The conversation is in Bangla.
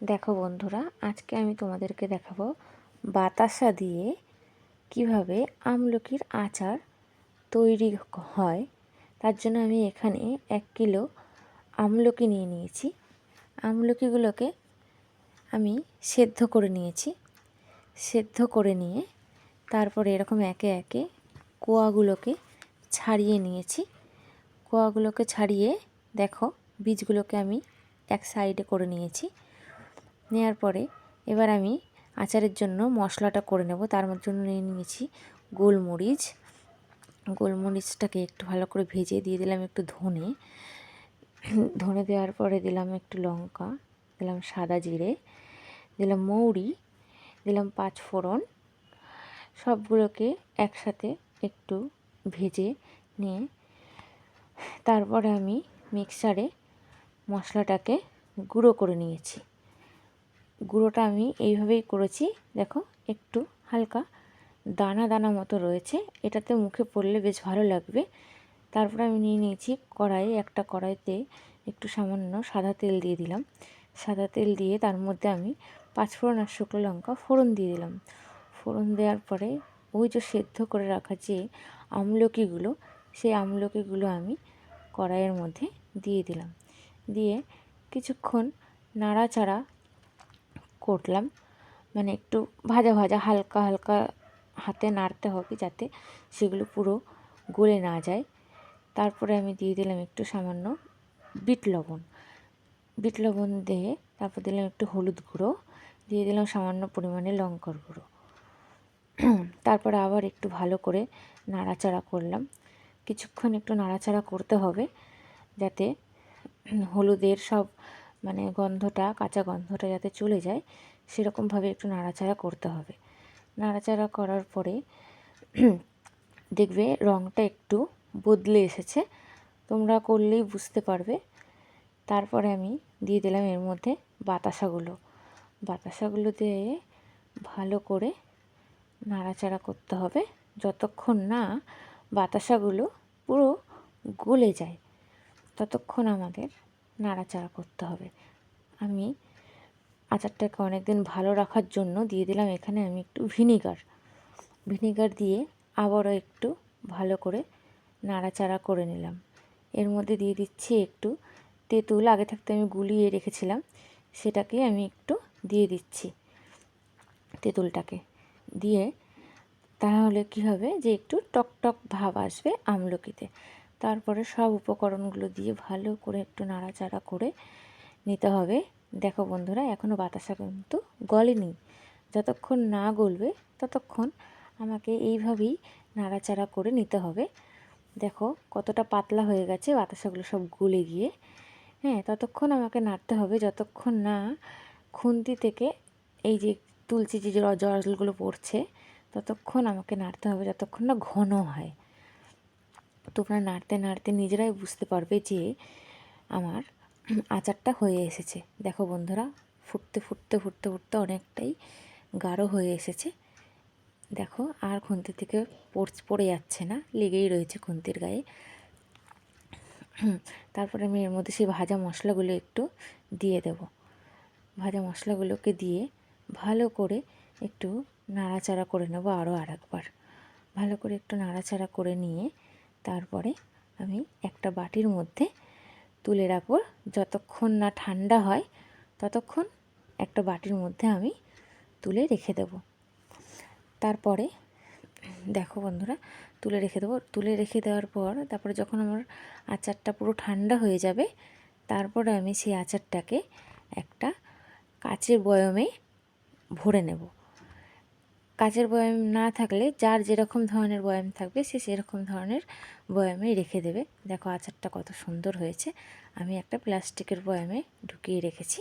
দেখো বন্ধুরা, আজকে আমি তোমাদেরকে দেখাবো বাতাসা দিয়ে কীভাবে আমলকির আচার তৈরি হয়। তার জন্য আমি এখানে এক কিলো আমলকি নিয়ে নিয়েছি। আমলকিগুলোকে আমি সেদ্ধ করে নিয়েছি। সেদ্ধ করে নিয়ে তারপরে এরকম একে একে কোয়াগুলোকে ছাড়িয়ে নিয়েছি। কোয়াগুলোকে ছাড়িয়ে দেখো, বীজগুলোকে আমি এক সাইডে করে নিয়েছি। নেওয়ার পরে এবার আমি আচারের জন্য মশলাটা করে নেব। তার জন্য নিয়ে নিয়েছি গোলমরিচ। গোলমরিচটাকে একটু ভালো করে ভেজে দিয়ে দিলাম একটু ধনে। ধনে দেওয়ার পরে দিলাম একটু লঙ্কা, দিলাম সাদা জিরে, দিলাম মৌরি, দিলাম পাঁচ ফোড়ন সবগুলোকে একসাথে একটু ভেজে নিয়ে তারপরে আমি মিক্সারে মশলাটাকে গুঁড়ো করে নিয়েছি। গুঁড়োটা আমি এইভাবেই করেছি। দেখো, একটু হালকা দানা দানা মতো রয়েছে। এটাতে মুখে পড়লে বেশ ভালো লাগবে। তারপরে আমি নিয়ে নিয়েছি কড়াই, একটা কড়াইতে একটু সামান্য সাদা তেল দিয়ে দিলাম। সাদা তেল দিয়ে তার মধ্যে আমি পাঁচফোড়ন আর শুকনো লঙ্কা ফোড়ন দিয়ে দিলাম। ফোড়ন দেওয়ার পরে ওই যে সেদ্ধ করে রাখা যে আমলকিগুলো, সেই আমলকিগুলো আমি কড়াইয়ের মধ্যে দিয়ে দিলাম। দিয়ে কিছুক্ষণ নাড়াচাড়া করলাম। মানে একটু ভাজা ভাজা, হালকা হালকা হাতে নাড়তে হবে যাতে সেগুলো পুরো গলে না যায়। তারপরে আমি দিয়ে দিলাম একটু সামান্য বিট লবণ। বিট লবণ দিয়ে তারপর দিলাম একটু হলুদ গুঁড়ো। দিয়ে দিলাম সামান্য পরিমাণে লঙ্কার গুঁড়ো। তারপরে আবার একটু ভালো করে নাড়াচাড়া করলাম। কিছুক্ষণ একটু নাড়াচাড়া করতে হবে যাতে হলুদের সব মানে গন্ধটা, কাঁচা গন্ধটা যাতে চলে যায়, সেরকমভাবে একটু নাড়াচাড়া করতে হবে। নাড়াচাড়া করার পরে দেখবে রঙটা একটু বদলে এসেছে। তোমরা করলেই বুঝতে পারবে। তারপরে আমি দিয়ে দিলাম এর মধ্যে বাতাসাগুলো। বাতাসাগুলো দিয়ে ভালো করে নাড়াচাড়া করতে হবে। যতক্ষণ না বাতাসাগুলো পুরো গলে যায়, ততক্ষণ আমাদের নাড়াচাড়া করতে হবে। আমি আচারটাকে অনেক দিন ভালো রাখার জন্য দিয়ে দিলাম। এখানে আমি একটু ভিনিগার ভিনিগার দিয়ে আবারও একটু ভালো করে নাড়াচাড়া করে নিলাম। এর মধ্যে দিয়ে দিচ্ছি একটু তেঁতুল। আগে থাকতে আমি গুলিয়ে রেখেছিলাম, সেটাকে আমি একটু দিয়ে দিচ্ছি তেঁতুলটাকে। দিয়ে তাহলে কি হবে যে একটু টক টক ভাব আসবে আমলকিতে। তারপরে সব উপকরণগুলো দিয়ে ভালো করে একটু নাড়াচাড়া করে নিতে হবে। দেখো বন্ধুরা এখনও বাতাসা কিন্তু গলেনি। যতক্ষণ না গলবে, ততক্ষণ আমাকে এইভাবেই নাড়াচাড়া করে নিতে হবে। দেখো কতটা পাতলা হয়ে গেছে, বাতাসাগুলো সব গলে গিয়ে। হ্যাঁ ততক্ষণ আমাকে নাড়তে হবে, যতক্ষণ না খুন্তি থেকে এই যে তুলসী যে জলগুলো পড়ছে, ততক্ষণ আমাকে নাড়তে হবে, যতক্ষণ না ঘন হয়। তোমরা নাড়তে নাড়তে নিজেরাই বুঝতে পারবে যে আমার আচারটা হয়ে এসেছে। দেখো বন্ধুরা, ফুটতে ফুটতে ফুটতে ফুটতে অনেকটাই গাঢ় হয়ে এসেছে। দেখো, আর খুন্তি থেকে পড়ে যাচ্ছে না, লেগেই রয়েছে খুন্তির গায়ে। তারপরে আমি এর মধ্যে সেই ভাজা মশলাগুলো একটু দিয়ে দেব। ভাজা মশলাগুলোকে দিয়ে ভালো করে একটু নাড়াচাড়া করে নেব আরও আর একবার ভালো করে একটু নাড়াচাড়া করে নিয়ে তারপরে আমি একটা বাটির মধ্যে তুলে রাখব। যতক্ষণ না ঠান্ডা হয়, ততক্ষণ একটা বাটির মধ্যে আমি তুলে রেখে দেব। তারপরে, দেখো বন্ধুরা, তুলে রেখে দেবো। তুলে রেখে দেওয়ার পর, তারপরে যখন আমার আচারটা পুরো ঠান্ডা হয়ে যাবে, তারপরে আমি সেই আচারটাকে একটা কাচের বয়মে ভরে নেব। কাচের বয়াম না থাকলে যার যেরকম ধরনের বয়াম থাকবে সে সেরকম ধরনের বয়ামে রেখে দেবে। দেখো আচারটা কত সুন্দর হয়েছে। আমি একটা প্লাস্টিকের বয়ামে ঢুকিয়ে রেখেছি।